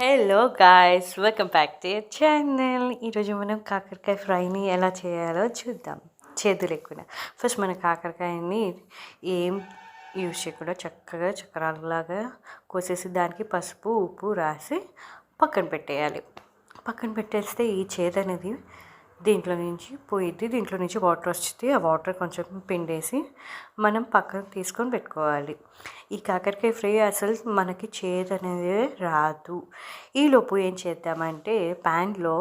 Hello guys welcome back to channel ఈరోజు మనం కాకరకాయ ఫ్రైని ఎలా చేయాలో చూద్దాం. చేదు లేకుండా ఫస్ట్ మన కాకరకాయని ఏం యూజ్ చేయకుండా చక్కగా చక్రాలలాగా కోసేసి దానికి పసుపు ఉప్పు రాసి పక్కన పెట్టేయాలి. పక్కన పెట్టేస్తే ఈ చేదు అనేది దీంట్లో నుంచి పోయిద్ది దీంట్లో నుంచి వాటర్ వచ్చింది ఆ వాటర్ కొంచెం పిండేసి మనం పక్కన తీసుకొని పెట్టుకోవాలి. ఈ కాకరకాయ ఫ్రై అసలు మనకి చేదు అనేది రాదు ఈలోపు ఏం చేద్దామంటే ప్యాన్లో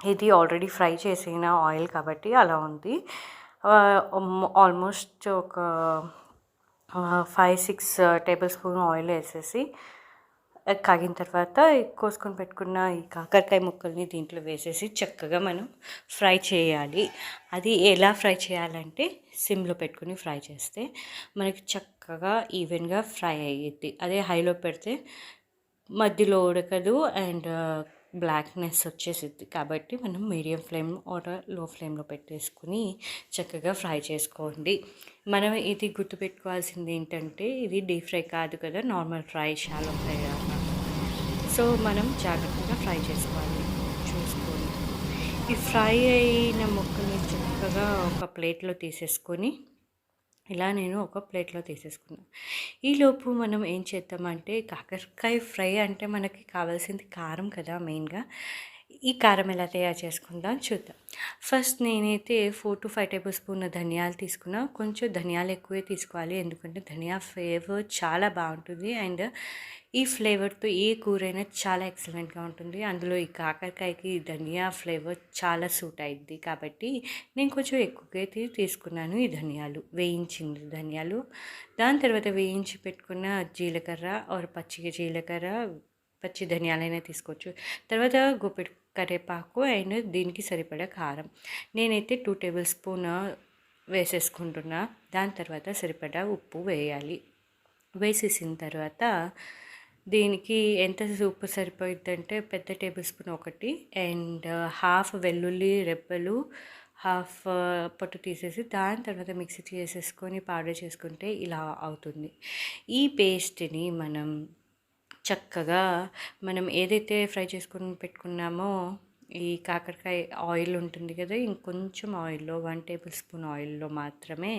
ఇది ఆల్రెడీ ఫ్రై చేసిన ఆయిల్ కాబట్టి అలా ఉంది. ఆల్మోస్ట్ ఒక five six tablespoon oil వేసేసి కాగిన తర్వాత కోసుకొని పెట్టుకున్న ఈ కాకరకాయ ముక్కల్ని దీంట్లో వేసేసి చక్కగా మనం ఫ్రై చేయాలి. అది ఎలా ఫ్రై చేయాలంటే సిమ్లో పెట్టుకుని ఫ్రై చేస్తే మనకి చక్కగా ఈవెన్గా ఫ్రై అయ్యిద్ది. అదే హైలో పెడితే మధ్యలో ఉడకదు అండ్ బ్లాక్నెస్ వచ్చేసిద్ది. కాబట్టి మనం మీడియం ఫ్లేమ్ ఆర్లో ఫ్లేమ్లో పెట్టేసుకుని చక్కగా ఫ్రై చేసుకోండి. మనం ఇది గుర్తుపెట్టుకోవాల్సింది ఏంటంటే ఇది డీప్ ఫ్రై కాదు కదా normal fry shallow fry so మనం జాగ్రత్తగా ఫ్రై చేసుకోవాలి. చూసుకొని ఈ ఫ్రై అయిన ముక్కల్ని చక్కగా ఒక ప్లేట్లో తీసేసుకొని ఇలా నేను ఒక ప్లేట్లో తీసేసుకున్నాను ఈలోపు మనం ఏం చేద్దామంటే కాకరకాయ ఫ్రై అంటే మనకి కావాల్సింది కారం కదా మెయిన్గా. ఈ కారం ఎలా తయారు చేసుకుందాం చూద్దాం. ఫస్ట్ నేనైతే four to five tablespoon ధనియాలు తీసుకున్నా. కొంచెం ధనియాలు ఎక్కువే తీసుకోవాలి. ఎందుకంటే ధనియా ఫ్లేవర్ చాలా బాగుంటుంది. అండ్ ఈ ఫ్లేవర్తో ఏ కూరైనా చాలా ఎక్సలెంట్గా ఉంటుంది. అందులో ఈ కాకరకాయకి ధనియా ఫ్లేవర్ చాలా సూట్ అయింది కాబట్టి నేను కొంచెం ఎక్కువగా తీసుకున్నాను ఈ ధనియాలు. వేయించింది ధనియాలు. దాని తర్వాత వేయించి పెట్టుకున్న జీలకర్ర ఆర్ పచ్చిగా జీలకర్ర పచ్చి ధనియాలైనా తీసుకోవచ్చు. తర్వాత గుప్పెడు కరివేపాకు అండ్ దీనికి సరిపడా కారం. నేనైతే టూ టేబుల్ స్పూన్ వేసేసుకుంటున్నా. దాని తర్వాత సరిపడా ఉప్పు వేయాలి. వేసేసిన తర్వాత దీనికి ఎంత ఉప్పు సరిపోయిద్దంటే పెద్ద టేబుల్ స్పూన్ ఒకటి అండ్ హాఫ్ వెల్లుల్లి రెబ్బలు హాఫ్ పొట్టు తీసేసి దాని తర్వాత మిక్సీ చేసేసుకొని పౌడర్ చేసుకుంటే ఇలా అవుతుంది. ఈ పేస్ట్ని మనం చక్కగా మనం ఏదైతే ఫ్రై చేసుకుని పెట్టుకున్నామో ఈ కాకరకాయ ఆయిల్ ఉంటుంది కదా ఇంకొంచెం ఆయిల్లో వన్ టేబుల్ స్పూన్ ఆయిల్లో మాత్రమే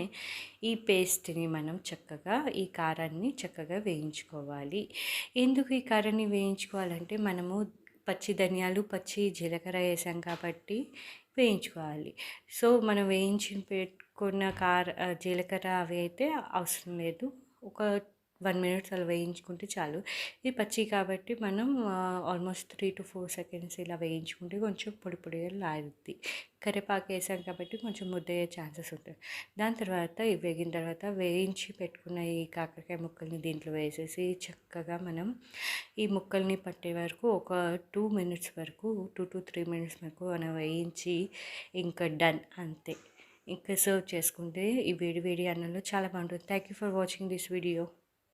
ఈ పేస్ట్ని మనం చక్కగా ఈ కారాన్ని చక్కగా వేయించుకోవాలి. ఎందుకు ఈ కారాన్ని వేయించుకోవాలంటే మనము పచ్చి ధనియాలు పచ్చి జీలకర్ర వేసాం కాబట్టి వేయించుకోవాలి. సో మనం వేయించి పెట్టుకున్న కార జీలకర్ర అవి అయితే అవసరం లేదు. ఒక వన్ మినిట్స్ అలా వేయించుకుంటే చాలు. ఇది పచ్చి కాబట్టి మనం almost three to four seconds ఇలా వేయించుకుంటే కొంచెం పొడి పొడిగా లాగుద్ది. కరివేపాకు వేసాం కాబట్టి కొంచెం ముద్దయ్యే ఛాన్సెస్ ఉంటాయి. దాని తర్వాత ఇవి వేగిన తర్వాత వేయించి పెట్టుకున్న ఈ కాకరకాయ ముక్కల్ని దీంట్లో వేసేసి చక్కగా మనం ఈ ముక్కల్ని పట్టే వరకు ఒక టూ మినిట్స్ వరకు టూ టు త్రీ మినిట్స్ వరకు మనం వేయించి ఇంకా డన్ అంతే. ఇంకా సర్వ్ చేసుకుంటే ఈ వేడి వేడి అన్నంలో చాలా బాగుంటుంది. Thank you for watching this video